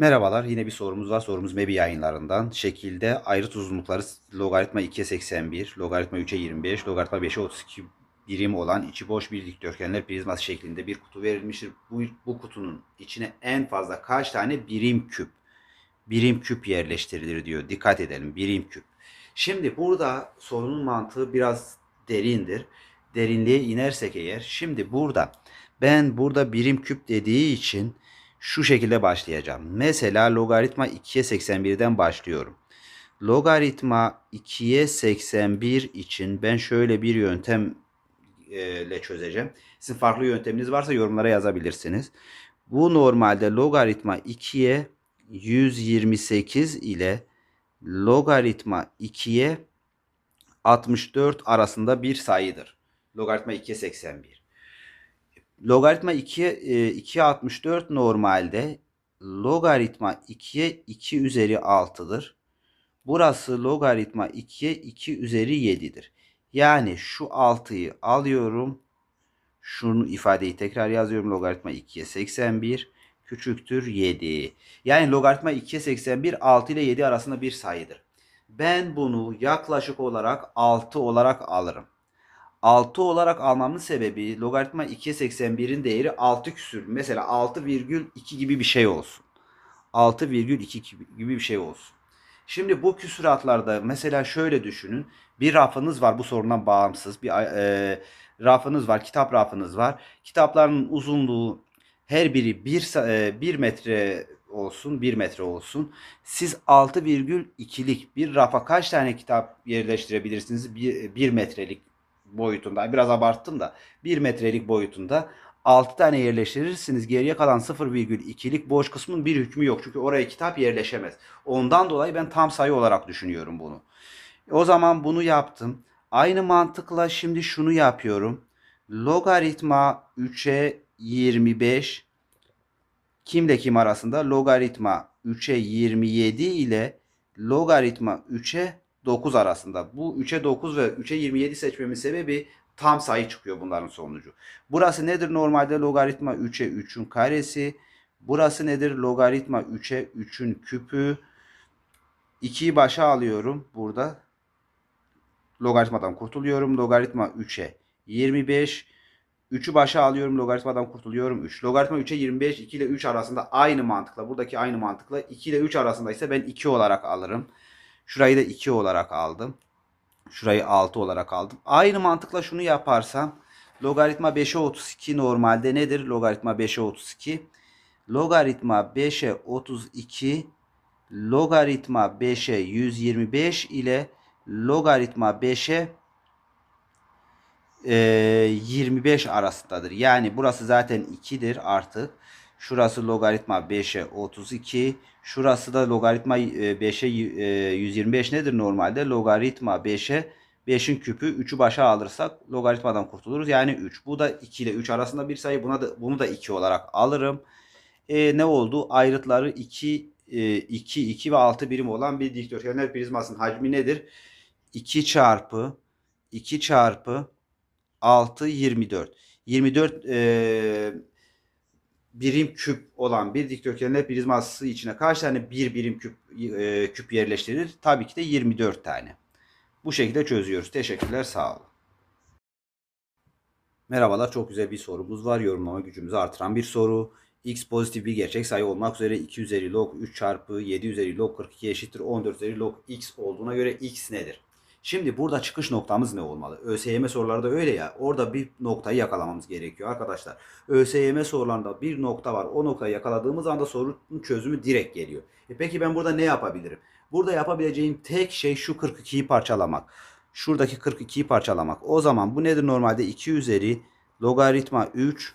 Merhabalar. Yine bir sorumuz var. Sorumuz MEBI yayınlarından. Şekilde ayrıt uzunlukları logaritma 2'ye 81, logaritma 3'e 25, logaritma 5'e 32 birim olan içi boş bir dikdörtgenler prizması şeklinde bir kutu verilmiştir. Bu, bu kutunun içine en fazla kaç tane birim küp birim küp yerleştirilir diyor. Dikkat edelim. Birim küp. Şimdi burada sorunun mantığı biraz derindir. Derinliğe inersek eğer şimdi burada ben burada birim küp dediği için şu şekilde başlayacağım. Mesela logaritma 2'ye 81'den başlıyorum. Logaritma 2'ye 81 için ben şöyle bir yöntem e, çözeceğim. Sizin farklı yönteminiz varsa yorumlara yazabilirsiniz. Bu normalde logaritma 2'ye 128 ile logaritma 2'ye 64 arasında bir sayıdır. Logaritma 2'ye 81. Logaritma 2'ye e, 2'ye 64 normalde logaritma 2'ye 2 üzeri 6'dır. Burası logaritma 2'ye 2 üzeri 7'dir. Yani şu 6'yı alıyorum. Şunu ifadeyi tekrar yazıyorum. Logaritma 2'ye 81 küçüktür 7. Yani logaritma 2'ye 81 6 ile 7 arasında bir sayıdır. Ben bunu yaklaşık olarak 6 olarak alırım. 6 olarak almamın sebebi logaritma 2'ye 81'in değeri 6 küsür. Mesela 6,2 gibi bir şey olsun. 6,2 gibi bir şey olsun. Şimdi bu küsuratlarda mesela şöyle düşünün. Bir rafınız var bu sorundan bağımsız. Bir e, rafınız var, kitap rafınız var. Kitapların uzunluğu her biri 1 e, 1 metre olsun, 1 metre olsun. Siz 6,2'lik bir rafa kaç tane kitap yerleştirebilirsiniz? 1, 1 metrelik boyutunda. Biraz abarttım da 1 metrelik boyutunda 6 tane yerleştirirsiniz. Geriye kalan 0,2'lik boş kısmın bir hükmü yok. Çünkü oraya kitap yerleşemez. Ondan dolayı ben tam sayı olarak düşünüyorum bunu. O zaman bunu yaptım. Aynı mantıkla şimdi şunu yapıyorum. Logaritma 3'e 25 kimle kim arasında? Logaritma 3'e 27 ile logaritma 3'e 9 arasında. Bu 3'e 9 ve 3'e 27 seçmemin sebebi tam sayı çıkıyor bunların sonucu. Burası nedir normalde? Logaritma 3'e 3'ün karesi. Burası nedir? Logaritma 3'e 3'ün küpü. 2'yi başa alıyorum burada. Logaritmadan kurtuluyorum. Logaritma 3'e 25. 3'ü başa alıyorum. Logaritmadan kurtuluyorum. 3. Logaritma 3'e 25. 2 ile 3 arasında aynı mantıkla. Buradaki aynı mantıkla. 2 ile 3 arasında ise ben 2 olarak alırım. Şurayı da 2 olarak aldım. Şurayı 6 olarak aldım. Aynı mantıkla şunu yaparsam logaritma 5'e 32 normalde nedir? Logaritma 5'e 32. Logaritma 5'e 32 logaritma 5'e 125 ile logaritma 5'e e, 25 arasındadır. Yani burası zaten 2'dir artık. Şurası logaritma 5'e 32. Şurası da logaritma 5'e 125 nedir normalde? Logaritma 5'e 5'in küpü 3'ü başa alırsak logaritmadan kurtuluruz. Yani 3. Bu da 2 ile 3 arasında bir sayı. Buna da bunu da 2 olarak alırım. E, ne oldu? Ayrıtları 2 2 2 ve 6 birim olan bir dikdörtgenler prizmasının hacmi nedir? 2 çarpı 2 çarpı 6 24. 24 e, birim küp olan bir dikdörtgenler prizması içine kaç tane bir birim küp e, küp yerleştirir? Tabii ki de 24 tane. Bu şekilde çözüyoruz. Teşekkürler. Sağ olun. Merhabalar. Çok güzel bir sorumuz var. Yorumlama gücümüzü artıran bir soru. X pozitif bir gerçek sayı olmak üzere 2 üzeri log 3 çarpı 7 üzeri log 42 eşittir 14 üzeri log x olduğuna göre x nedir? Şimdi burada çıkış noktamız ne olmalı? ÖSYM soruları da öyle ya. Orada bir noktayı yakalamamız gerekiyor arkadaşlar. ÖSYM sorularında bir nokta var. O noktayı yakaladığımız anda sorunun çözümü direkt geliyor. E peki ben burada ne yapabilirim? Burada yapabileceğim tek şey şu 42'yi parçalamak. Şuradaki 42'yi parçalamak. O zaman bu nedir normalde? 2 üzeri logaritma 3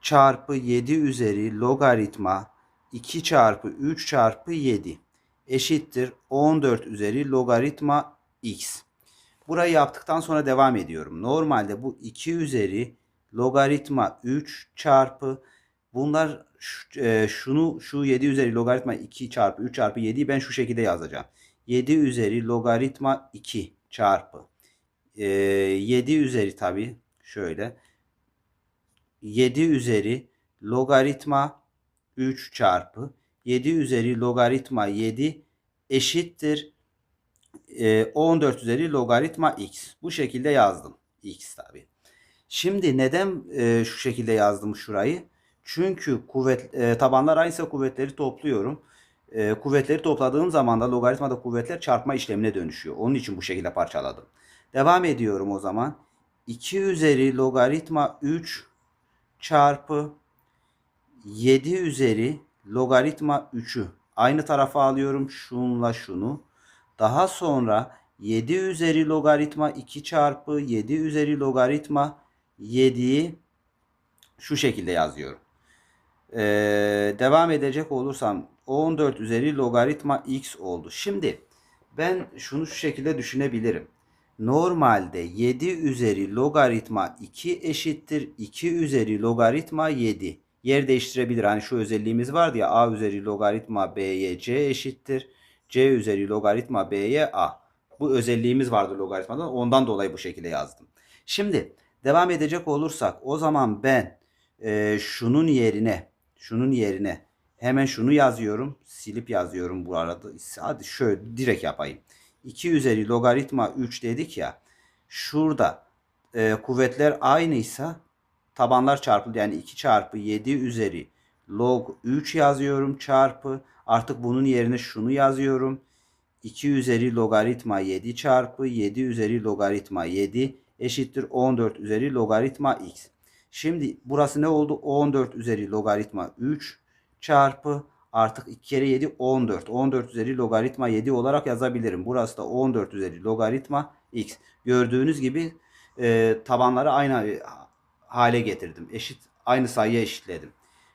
çarpı 7 üzeri logaritma 2 çarpı 3 çarpı 7 eşittir 14 üzeri logaritma x. Burayı yaptıktan sonra devam ediyorum. Normalde bu 2 üzeri logaritma 3 çarpı bunlar e, şunu şu 7 üzeri logaritma 2 çarpı 3 çarpı 7'yi ben şu şekilde yazacağım. 7 üzeri logaritma 2 çarpı 7 üzeri tabi şöyle 7 üzeri logaritma 3 çarpı 7 üzeri logaritma 7 eşittir e, 14 üzeri logaritma x. Bu şekilde yazdım. x tabi. Şimdi neden e, şu şekilde yazdım şurayı? Çünkü kuvvet e, tabanlar aynıysa kuvvetleri topluyorum. E, kuvvetleri topladığım zaman da logaritmada kuvvetler çarpma işlemine dönüşüyor. Onun için bu şekilde parçaladım. Devam ediyorum o zaman. 2 üzeri logaritma 3 çarpı 7 üzeri logaritma 3'ü aynı tarafa alıyorum. Şunla şunu. Daha sonra 7 üzeri logaritma 2 çarpı 7 üzeri logaritma 7'yi şu şekilde yazıyorum. Ee, devam edecek olursam 14 üzeri logaritma x oldu. Şimdi ben şunu şu şekilde düşünebilirim. Normalde 7 üzeri logaritma 2 eşittir 2 üzeri logaritma 7. Yer değiştirebilir. Hani şu özelliğimiz vardı ya a üzeri logaritma b'ye c eşittir. C üzeri logaritma b'ye a. Bu özelliğimiz vardı logaritmadan. Ondan dolayı bu şekilde yazdım. Şimdi devam edecek olursak o zaman ben e, şunun yerine şunun yerine hemen şunu yazıyorum. Silip yazıyorum bu arada. Hadi şöyle direkt yapayım. 2 üzeri logaritma 3 dedik ya. Şurada e, kuvvetler aynıysa tabanlar çarpıldı. Yani 2 çarpı 7 üzeri log 3 yazıyorum çarpı. Artık bunun yerine şunu yazıyorum. 2 üzeri logaritma 7 çarpı 7 üzeri logaritma 7 eşittir 14 üzeri logaritma x. Şimdi burası ne oldu? 14 üzeri logaritma 3 çarpı artık 2 kere 7 14. 14 üzeri logaritma 7 olarak yazabilirim. Burası da 14 üzeri logaritma x. Gördüğünüz gibi e, tabanları aynı hale getirdim. Eşit aynı sayıya eşitledim.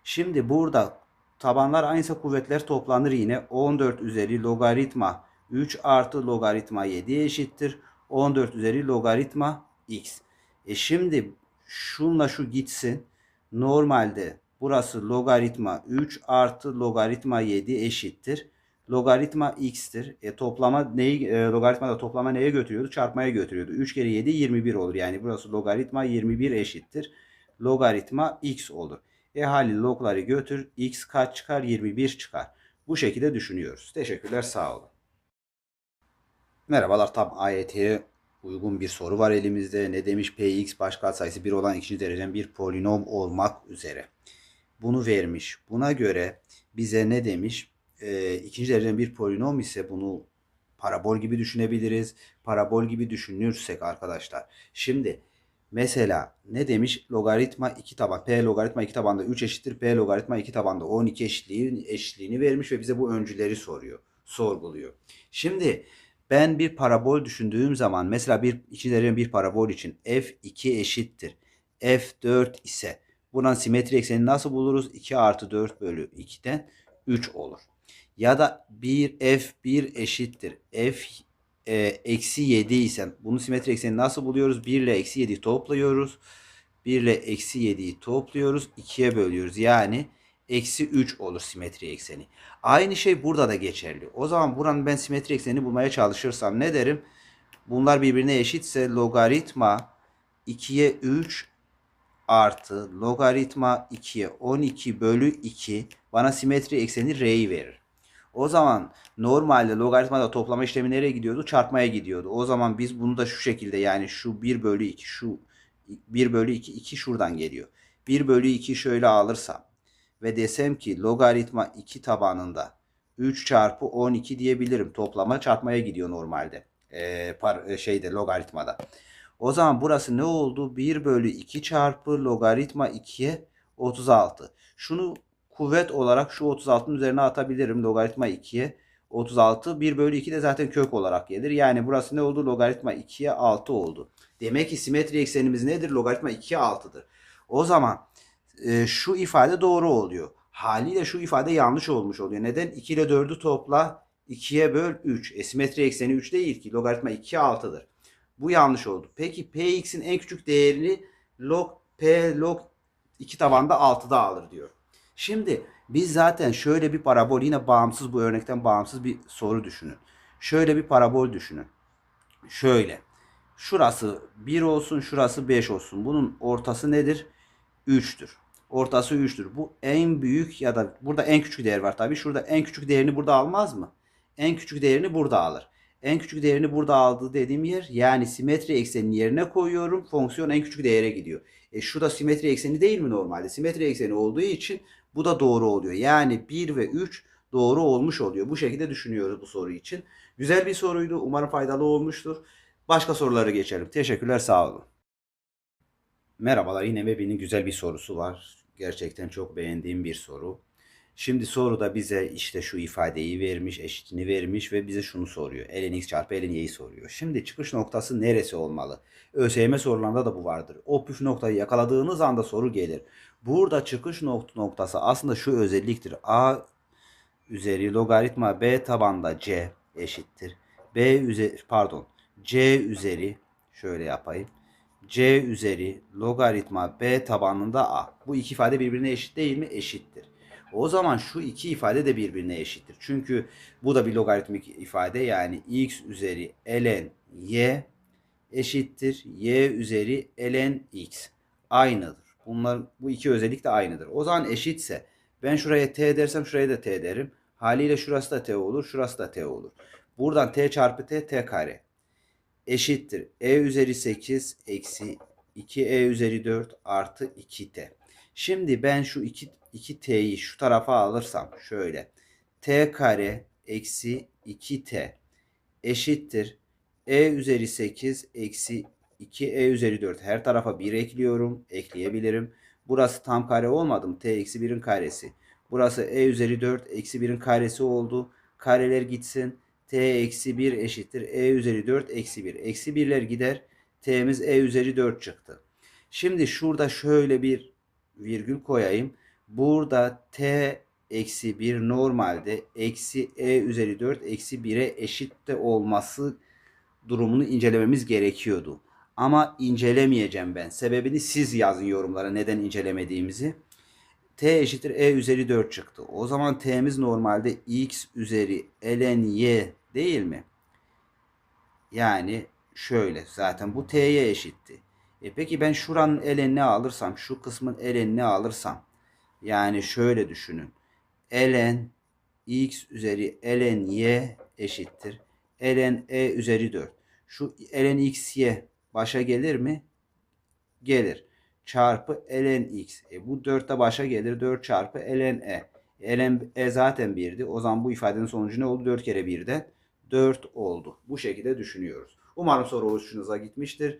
Şimdi burada tabanlar aynıysa kuvvetler toplanır yine. 14 üzeri logaritma 3 artı logaritma 7 eşittir. 14 üzeri logaritma x. E şimdi şunla şu gitsin. Normalde burası logaritma 3 artı logaritma 7 eşittir. Logaritma x'tir. E toplama neyi e, logaritmada toplama neye götürüyordu? Çarpmaya götürüyordu. 3 kere 7 21 olur. Yani burası logaritma 21 eşittir. Logaritma x olur. E hali logları götür. x kaç çıkar? 21 çıkar. Bu şekilde düşünüyoruz. Teşekkürler. Sağ olun. Merhabalar. Tam AYT'ye uygun bir soru var elimizde. Ne demiş? Px baş katsayısı 1 olan ikinci dereceden bir polinom olmak üzere. Bunu vermiş. Buna göre bize ne demiş? E, ikinci dereceden bir polinom ise bunu parabol gibi düşünebiliriz. Parabol gibi düşünürsek arkadaşlar. Şimdi mesela ne demiş? Logaritma 2 taban. P logaritma 2 tabanda 3 eşittir. P logaritma 2 tabanda 12 eşitliği, eşitliğini vermiş ve bize bu öncüleri soruyor. Sorguluyor. Şimdi ben bir parabol düşündüğüm zaman mesela bir ikilerin bir parabol için f2 eşittir. f4 ise buradan simetri eksenini nasıl buluruz? 2 artı 4 bölü 2'den 3 olur. Ya da bir f1 eşittir. f eksi 7 ise bunun simetri eksenini nasıl buluyoruz? 1 ile eksi 7'yi topluyoruz. 1 ile eksi 7'yi topluyoruz. 2'ye bölüyoruz. Yani eksi 3 olur simetri ekseni. Aynı şey burada da geçerli. O zaman buranın ben simetri eksenini bulmaya çalışırsam ne derim? Bunlar birbirine eşitse logaritma 2'ye 3 artı logaritma 2'ye 12 bölü 2 bana simetri ekseni R'yi verir. O zaman normalde logaritmada toplama işlemi nereye gidiyordu? Çarpmaya gidiyordu. O zaman biz bunu da şu şekilde yani şu 1 bölü 2 şu 1 bölü 2 2 şuradan geliyor. 1 bölü 2 şöyle alırsam ve desem ki logaritma 2 tabanında 3 çarpı 12 diyebilirim. Toplama çarpmaya gidiyor normalde. Ee, par, şeyde logaritmada. O zaman burası ne oldu? 1 bölü 2 çarpı logaritma 2'ye 36. Şunu kuvvet olarak şu 36'nın üzerine atabilirim. Logaritma 2'ye 36. 1 bölü 2 de zaten kök olarak gelir. Yani burası ne oldu? Logaritma 2'ye 6 oldu. Demek ki simetri eksenimiz nedir? Logaritma 2'ye 6'dır. O zaman e, şu ifade doğru oluyor. Haliyle şu ifade yanlış olmuş oluyor. Neden? 2 ile 4'ü topla 2'ye böl 3. E, simetri ekseni 3 değil ki. Logaritma 2'ye 6'dır. Bu yanlış oldu. Peki Px'in en küçük değerini log P log 2 tabanda 6'da alır diyor. Şimdi biz zaten şöyle bir parabol yine bağımsız bu örnekten bağımsız bir soru düşünün. Şöyle bir parabol düşünün. Şöyle. Şurası 1 olsun, şurası 5 olsun. Bunun ortası nedir? 3'tür. Ortası 3'tür. Bu en büyük ya da burada en küçük değer var tabii. Şurada en küçük değerini burada almaz mı? En küçük değerini burada alır. En küçük değerini burada aldı dediğim yer yani simetri ekseninin yerine koyuyorum. Fonksiyon en küçük değere gidiyor. E şu da simetri ekseni değil mi normalde? Simetri ekseni olduğu için bu da doğru oluyor. Yani 1 ve 3 doğru olmuş oluyor. Bu şekilde düşünüyoruz bu soru için. Güzel bir soruydu. Umarım faydalı olmuştur. Başka sorulara geçelim. Teşekkürler sağ olun. Merhabalar yine Mebi'nin güzel bir sorusu var. Gerçekten çok beğendiğim bir soru. Şimdi soruda bize işte şu ifadeyi vermiş, eşitini vermiş ve bize şunu soruyor. ln x çarpı ln y'yi soruyor. Şimdi çıkış noktası neresi olmalı? ÖSYM sorularında da bu vardır. O püf noktayı yakaladığınız anda soru gelir. Burada çıkış nokta noktası aslında şu özelliktir. A üzeri logaritma b tabanda c eşittir. B üzeri pardon c üzeri şöyle yapayım. c üzeri logaritma b tabanında a. Bu iki ifade birbirine eşit değil mi? Eşittir. O zaman şu iki ifade de birbirine eşittir. Çünkü bu da bir logaritmik ifade yani x üzeri ln y eşittir y üzeri ln x. Aynıdır. Bunlar bu iki özellik de aynıdır. O zaman eşitse ben şuraya t dersem şuraya da t derim. Haliyle şurası da t olur, şurası da t olur. Buradan t çarpı t t kare eşittir. e üzeri 8 eksi 2e üzeri 4 artı 2t. Şimdi ben şu 2, 2t'yi şu tarafa alırsam şöyle. t kare eksi 2t eşittir. e üzeri 8 eksi 2e üzeri 4. Her tarafa 1 ekliyorum. Ekleyebilirim. Burası tam kare olmadı mı? t eksi 1'in karesi. Burası e üzeri 4 eksi 1'in karesi oldu. Kareler gitsin. t eksi 1 eşittir. e üzeri 4 eksi 1. Eksi 1'ler gider. t'miz e üzeri 4 çıktı. Şimdi şurada şöyle bir virgül koyayım. Burada t eksi 1 normalde eksi e üzeri 4 eksi 1'e eşit de olması durumunu incelememiz gerekiyordu. Ama incelemeyeceğim ben. Sebebini siz yazın yorumlara neden incelemediğimizi. t eşittir e üzeri 4 çıktı. O zaman t'miz normalde x üzeri ln y değil mi? Yani şöyle zaten bu t'ye eşitti. E peki ben şuranın ln'ini alırsam, şu kısmın ln'ini alırsam yani şöyle düşünün. ln x üzeri ln y eşittir. ln e üzeri 4. Şu ln x y başa gelir mi? Gelir. Çarpı ln x. E bu 4 de başa gelir. 4 çarpı ln e. ln e zaten 1'di. O zaman bu ifadenin sonucu ne oldu? 4 kere 1'den 4 oldu. Bu şekilde düşünüyoruz. Umarım soru hoşunuza gitmiştir.